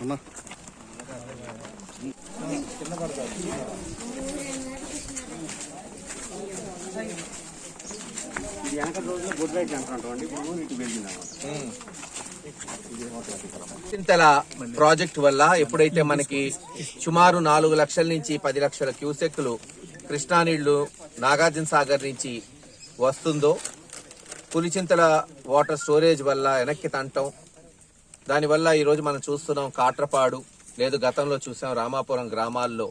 అన్నా. ఇది వెనక రోజుల్లో గుడ్ రైట్ అంటున్నాం అండి. ఇప్పుడు ఇటు వెళ్ళింది చింతల ప్రాజెక్ట్ వల్ల ఎప్పుడైతే మనకి సుమారు నాలుగు లక్షల నుంచి పది లక్షల క్యూసెక్లు కృష్ణా నీళ్ళు నాగార్జున సాగర్ నుంచి వస్తుందో పులిచింతల వాటర్ స్టోరేజ్ వల్ల వెనక్కి తంటం. దానివల్ల ఈరోజు మనం చూస్తున్నాం కాట్రపాడు లేదు గతంలో చూసాం రామాపురం గ్రామాల్లో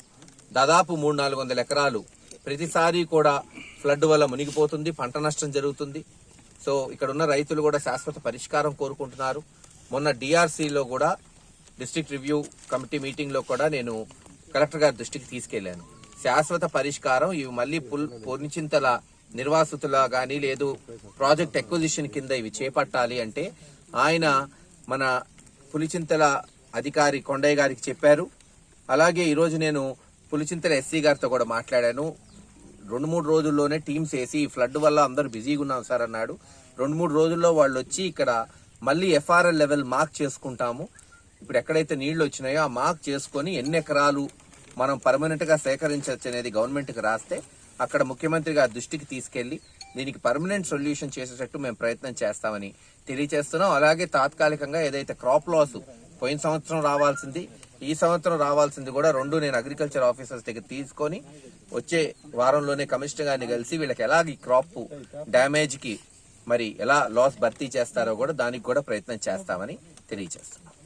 దాదాపు మూడు నాలుగు వందల ఎకరాలు ప్రతిసారి కూడా ఫ్లడ్ వల్ల మునిగిపోతుంది పంట నష్టం జరుగుతుంది. సో ఇక్కడ ఉన్న రైతులు కూడా శాశ్వత పరిష్కారం కోరుకుంటున్నారు. మొన్న డిఆర్సీలో కూడా డిస్టిక్ రివ్యూ కమిటీ మీటింగ్లో కూడా నేను కలెక్టర్ గారి దృష్టికి తీసుకెళ్ళాను శాశ్వత పరిష్కారం ఇవి మళ్ళీ పుల్ పొర్నిచింతల నిర్వాసితుల కానీ లేదు ప్రాజెక్ట్ ఎక్విజిషన్ కింద ఇవి చేపట్టాలి అంటే ఆయన మన పులిచింతల అధికారి కొండయ్య గారికి చెప్పారు. అలాగే ఈరోజు నేను పులిచింతల ఎస్సీ గారితో కూడా మాట్లాడాను. రెండు మూడు రోజుల్లోనే టీమ్స్ వేసి ఈ ఫ్లడ్ వల్ల అందరూ బిజీగా ఉన్నాం సార్ అన్నాడు. రెండు మూడు రోజుల్లో వాళ్ళు వచ్చి ఇక్కడ మళ్ళీ ఎఫ్ఆర్ఎల్ లెవెల్ మార్క్ చేసుకుంటాము. ఇప్పుడు ఎక్కడైతే నీళ్ళు వచ్చినాయో ఆ మార్క్ చేసుకొని ఎన్ని ఎకరాలు మనం పర్మనెంట్గా సేకరించవచ్చు అనేది గవర్నమెంట్కి రాస్తే అక్కడ ముఖ్యమంత్రి గారి దృష్టికి తీసుకెళ్ళి దీనికి పర్మనెంట్ సొల్యూషన్ చేసేటట్టు మేము ప్రయత్నం చేస్తామని తెలియజేస్తున్నాం అలాగే తాత్కాలికంగా ఏదైతే క్రాప్ లాస్ పోయిన సంవత్సరం రావాల్సింది ఈ సంవత్సరం రావాల్సింది కూడా రెండు నేను అగ్రికల్చర్ ఆఫీసర్స్ దగ్గర తీసుకొని వచ్చే వారంలోనే కమిషనర్ గారిని కలిసి వీళ్ళకి ఎలా ఈ క్రాప్ డ్యామేజ్కి మరి ఎలా లాస్ భర్తీ చేస్తారో కూడా దానికి కూడా ప్రయత్నం చేస్తామని తెలియజేస్తాం